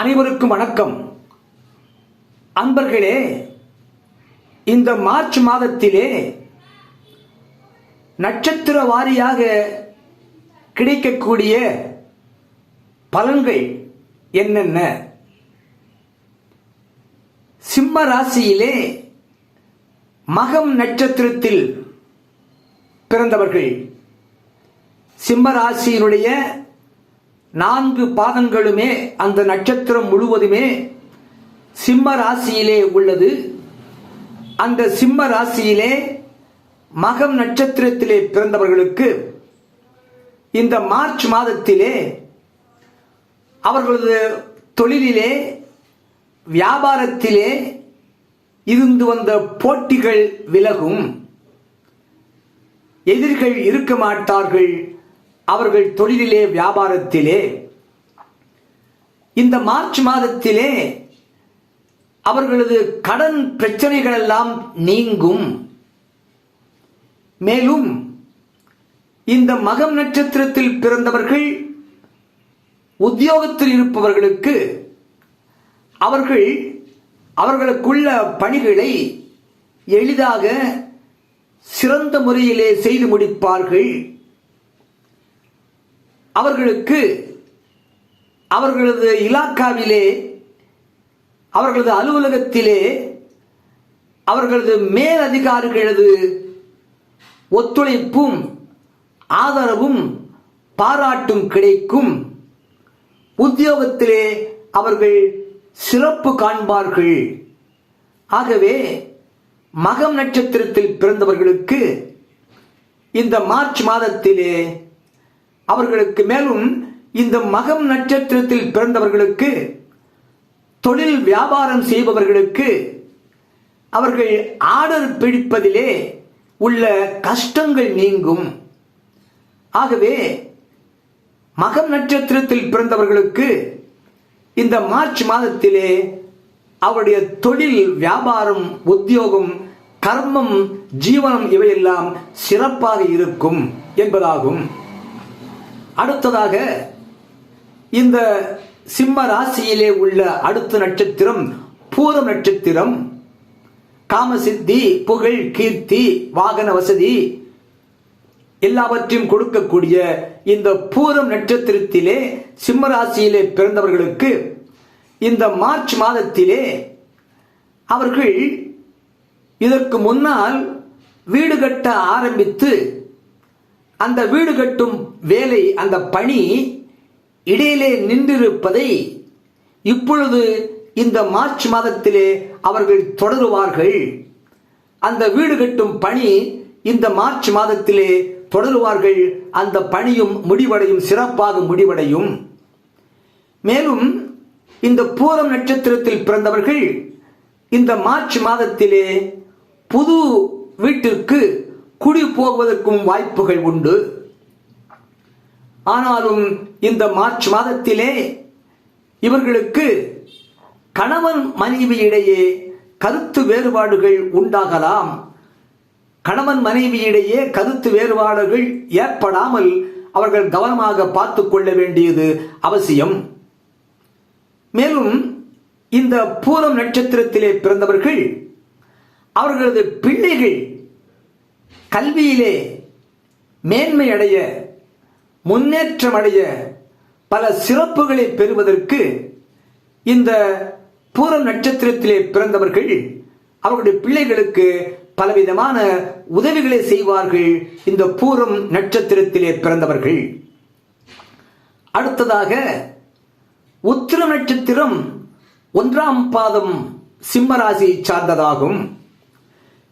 அனைவருக்கும் வணக்கம். அன்பர்களே இந்த மார்ச் மாதத்திலே நட்சத்திர வாரியாக கிடைக்கக்கூடிய பலன்கள் என்னென்ன? சிம்ம ராசியிலே மகம் நட்சத்திரத்தில் பிறந்தவர்கள். சிம்ம ராசியினுடைய நான்கு பாதங்களுமே அந்த நட்சத்திரம் முழுவதுமே சிம்ம ராசியிலே உள்ளது. அந்த சிம்ம ராசியிலே மகம் நட்சத்திரத்திலே பிறந்தவர்களுக்கு இந்த மார்ச் மாதத்திலே அவர்களது தொழிலிலே வியாபாரத்திலே இருந்து வந்த போட்டிகள் விலகும். எதிரிகள் இருக்க மாட்டார்கள். அவர்கள் தொழிலிலே வியாபாரத்திலே இந்த மார்ச் மாதத்திலே அவர்களது கடன் பிரச்சனைகள் எல்லாம் நீங்கும். மேலும் இந்த மகம் நட்சத்திரத்தில் பிறந்தவர்கள் உத்தியோகத்தில் இருப்பவர்களுக்கு அவர்கள் அவர்களுக்குள்ள பணிகளை எளிதாக சிறந்த முறையிலே செய்து முடிப்பார்கள். அவர்களுக்கு அவர்களது இலாக்காவிலே அவர்களது அலுவலகத்திலே அவர்களது மேலதிகாரிகளது ஒத்துழைப்பும் ஆதரவும் பாராட்டும் கிடைக்கும். உத்தியோகத்திலே அவர்கள் சிறப்பு காண்பார்கள். ஆகவே மகம் நட்சத்திரத்தில் பிறந்தவர்களுக்கு இந்த மார்ச் மாதத்திலே அவர்களுக்கு மேலும் இந்த மகம் நட்சத்திரத்தில் பிறந்தவர்களுக்கு தொழில் வியாபாரம் செய்பவர்களுக்கு அவர்கள் ஆர்டர் பிடிப்பதிலே உள்ள கஷ்டங்கள் நீங்கும். ஆகவே மகம் நட்சத்திரத்தில் பிறந்தவர்களுக்கு இந்த மார்ச் மாதத்திலே அவருடைய தொழில் வியாபாரம் உத்தியோகம் கர்மம் ஜீவனம் இவையெல்லாம் சிறப்பாக இருக்கும் என்பதாகும். அடுத்ததாக இந்த சிம்ம ராசியிலே உள்ள அடுத்த நட்சத்திரம் பூரம் நட்சத்திரம் காமசித்தி புகழ் கீர்த்தி வாகன வசதி எல்லாவற்றையும் கொடுக்கக்கூடிய இந்த பூரம் நட்சத்திரத்திலே சிம்ம ராசியிலே பிறந்தவர்களுக்கு இந்த மார்ச் மாதத்திலே அவர்கள் இதற்கு முன்னால் வீடு கட்ட ஆரம்பித்து அந்த வீடு கட்டும் வேலை அந்த பணி இடையிலே நின்றிருப்பதை இப்பொழுது இந்த மார்ச் மாதத்திலே அவர்கள் தொடருவார்கள். அந்த வீடு கட்டும் பணி இந்த மார்ச் மாதத்திலே தொடருவார்கள். அந்த பணியும் முடிவடையும் சிறப்பாக முடிவடையும். மேலும் இந்த பூரம் நட்சத்திரத்தில் பிறந்தவர்கள் இந்த மார்ச் மாதத்திலே புது வீட்டிற்கு குடி போவதற்கும் வாய்ப்புகள் உண்டு. ஆனாலும் இந்த மார்ச் மாதத்திலே இவர்களுக்கு கணவன் மனைவியிடையே கருத்து வேறுபாடுகள் உண்டாகலாம். கணவன் மனைவியிடையே கருத்து வேறுபாடுகள் ஏற்படாமல் அவர்கள் கவனமாக பார்த்து கொள்ள வேண்டியது அவசியம். மேலும் இந்த பூரம் நட்சத்திரத்திலே பிறந்தவர்கள் அவர்களது பிள்ளைகள் கல்வியிலே மேன்மை அடைய முன்னேற்றமடைய பல சிறப்புகளை பெறுவதற்கு இந்த பூரம் நட்சத்திரத்திலே பிறந்தவர்கள் அவர்களுடைய பிள்ளைகளுக்கு பலவிதமான உதவிகளை செய்வார்கள் இந்த பூரம் நட்சத்திரத்திலே பிறந்தவர்கள். அடுத்ததாக உத்திர நட்சத்திரம் ஒன்றாம் பாதம் சிம்மராசியை சார்ந்ததாகும்.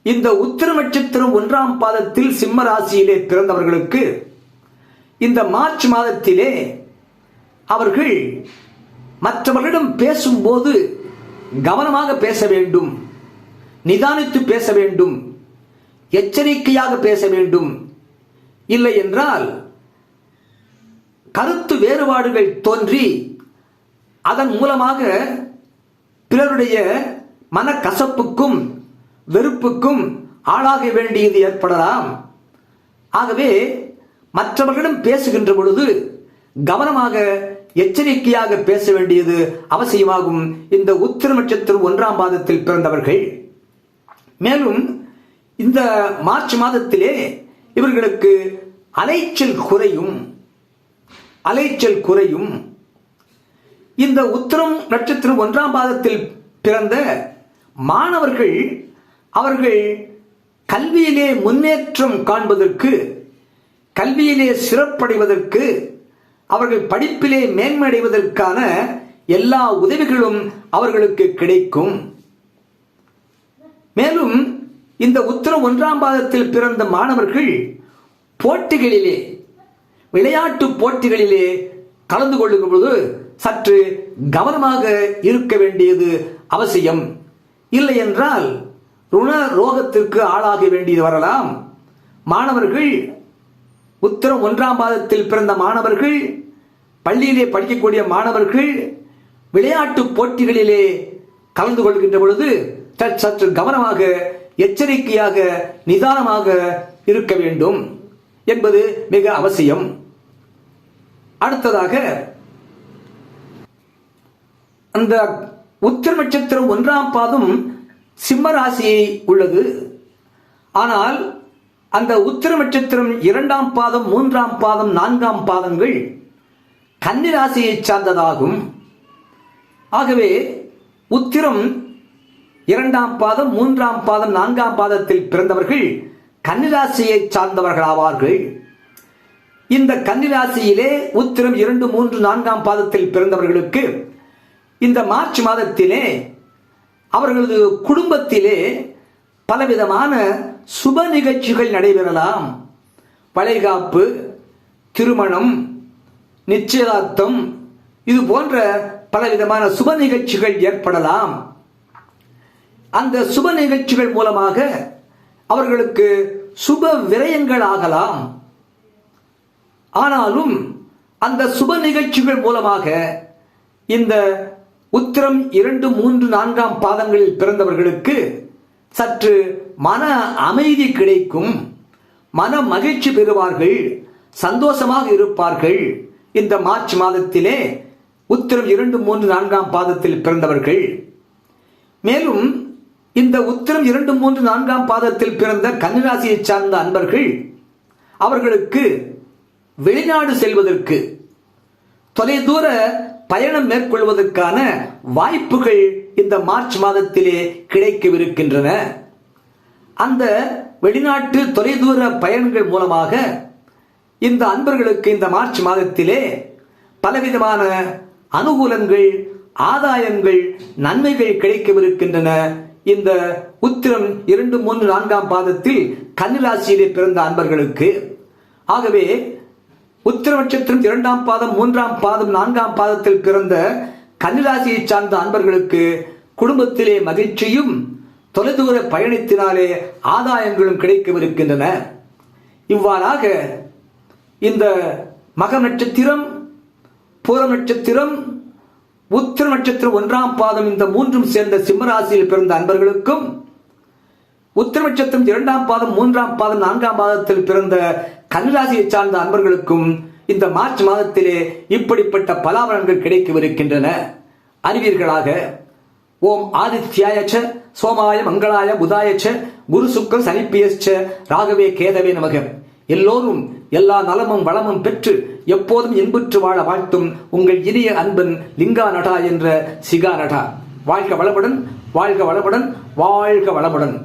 இந்த உத்திர நட்சத்திரம் ஒன்றாம் பாதத்தில் சிம்ம ராசியிலே பிறந்தவர்களுக்கு இந்த மார்ச் மாதத்திலே அவர்கள் மற்றவர்களிடம் பேசும்போது கவனமாக பேச வேண்டும் நிதானித்து பேச வேண்டும் எச்சரிக்கையாக பேச வேண்டும். இல்லை என்றால் கருத்து வேறுபாடுகள் தோன்றி அதன் மூலமாக பிறருடைய மனக்கசப்புக்கும் வெறுப்புக்கும் ஆளாக வேண்டியது ஏற்படலாம். ஆகவே மற்றவர்களிடம் பேசுகின்ற பொழுது கவனமாக எச்சரிக்கையாக பேச வேண்டியது அவசியமாகும். இந்த உத்திர நட்சத்திரம் ஒன்றாம் மாதத்தில் பிறந்தவர்கள். மேலும் இந்த மார்ச் மாதத்திலே இவர்களுக்கு அலைச்சல் குறையும். அலைச்சல் குறையும். இந்த உத்திரம் நட்சத்திரம் ஒன்றாம் பாதத்தில் பிறந்த மாணவர்கள் அவர்கள் கல்வியிலே முன்னேற்றம் காண்பதற்கு கல்வியிலே சிறப்படைவதற்கு அவர்கள் படிப்பிலே மேன்மையடைவதற்கான எல்லா உதவிகளும் அவர்களுக்கு கிடைக்கும். மேலும் இந்த உத்தர ஒன்றாம் பாதத்தில் பிறந்த மாணவர்கள் போட்டிகளிலே விளையாட்டு போட்டிகளிலே கலந்து கொள்ளும் பொழுது சற்று கவனமாக இருக்க வேண்டியது அவசியம். இல்லை என்றால் ருண ரோகத்திற்கு ஆளாக வேண்டியது வரலாம். மாணவர்கள் உத்தரம் ஒன்றாம் பாதத்தில் பிறந்த மாணவர்கள் பள்ளியிலே படிக்கக்கூடிய மாணவர்கள் விளையாட்டு போட்டிகளிலே கலந்து கொள்கின்ற பொழுது சற்- சற்று கவனமாக எச்சரிக்கையாக நிதானமாக இருக்க வேண்டும் என்பது மிக அவசியம். அடுத்ததாக அந்த உத்திர நட்சத்திரம் ஒன்றாம் பாதம் சிம்ம ராசியை உள்ளது. ஆனால் அந்த உத்திர நட்சத்திரம் இரண்டாம் பாதம் மூன்றாம் பாதம் நான்காம் பாதங்கள் கன்னிராசியை சார்ந்ததாகும். ஆகவே உத்திரம் இரண்டாம் பாதம் மூன்றாம் பாதம் நான்காம் பாதத்தில் பிறந்தவர்கள் கன்னிராசியை சார்ந்தவர்களாவார்கள். இந்த கன்னிராசியிலே உத்திரம் இரண்டு மூன்று நான்காம் பாதத்தில் பிறந்தவர்களுக்கு இந்த மார்ச் மாதத்திலே அவர்களது குடும்பத்திலே பலவிதமான சுப நிகழ்ச்சிகள் நடைபெறலாம். வளைகாப்பு திருமணம் நிச்சயதார்த்தம் இது போன்ற பலவிதமான சுப நிகழ்ச்சிகள் ஏற்படலாம். அந்த சுப நிகழ்ச்சிகள் மூலமாக அவர்களுக்கு சுப விரயங்கள் ஆகலாம். ஆனாலும் அந்த சுப நிகழ்ச்சிகள் மூலமாக இந்த உத்திரம் இரண்டு மூன்று நான்காம் பாதங்களில் பிறந்தவர்களுக்கு சற்று மன அமைதி கிடைக்கும். மன மகிழ்ச்சி பெறுவார்கள். சந்தோஷமாக இருப்பார்கள். இந்த மார்ச் மாதத்திலே உத்திரம் இரண்டு மூன்று நான்காம் பாதத்தில் பிறந்தவர்கள். மேலும் இந்த உத்திரம் இரண்டு மூன்று நான்காம் பாதத்தில் பிறந்த கன்னிராசியை சார்ந்த அன்பர்கள் அவர்களுக்கு வெளிநாடு செல்வதற்கு தொலைதூர பயணம் மேற்கொள்வதற்கான வாய்ப்புகள் இந்த மார்ச் மாதத்திலே கிடைக்கவிருக்கின்றன. அந்த வெளிநாட்டு தொலைதூர பயணங்கள் மூலமாக இந்த அன்பர்களுக்கு இந்த மார்ச் மாதத்திலே பலவிதமான அனுகூலங்கள் ஆதாயங்கள் நன்மைகள் கிடைக்கவிருக்கின்றன. இந்த உத்திரம் இரண்டு மூன்று நான்காம் பாதத்தில் கன்னிராசியிலே பிறந்த அன்பர்களுக்கு. ஆகவே உத்திர நட்சத்திரம் இரண்டாம் பாதம் மூன்றாம் பாதம் நான்காம் பாதத்தில் பிறந்த கன்னிராசியை சார்ந்த அன்பர்களுக்கு குடும்பத்திலே மகிழ்ச்சியும் தொலைதூர பயணத்தினாலே ஆதாயங்களும் கிடைக்கவிருக்கின்றன. இவ்வாறாக இந்த மக நட்சத்திரம் பூர நட்சத்திரம் உத்திர நட்சத்திரம் ஒன்றாம் பாதம் இந்த மூன்றும் சேர்ந்த சிம்மராசியில் பிறந்த அன்பர்களுக்கும் உத்திர நட்சத்திரம் இரண்டாம் பாதம் மூன்றாம் பாதம் நான்காம் பாதத்தில் பிறந்த கன்னிராசியை சார்ந்த அன்பர்களுக்கும் இந்த மார்ச் மாதத்திலே இப்படிப்பட்ட பலாபலன்கள் கிடைக்கவிருக்கின்றன. அறிவீர்களாக ஓம் ஆதித்யாயச்ச சோமாய மங்களாய புதாயச்ச குரு சுக்கர சனிப்பியச்ச ராகவே கேதவே நமக. எல்லோரும் எல்லா நலமும் வளமும் பெற்று எப்போதும் இன்புற்று வாழ வாழ்த்தும் உங்கள் இனிய அன்பன் லிங்கா நடா என்ற சிகா நடா வாழ்க வளமுடன் வாழ்க வளமுடன் வாழ்க வளமுடன்.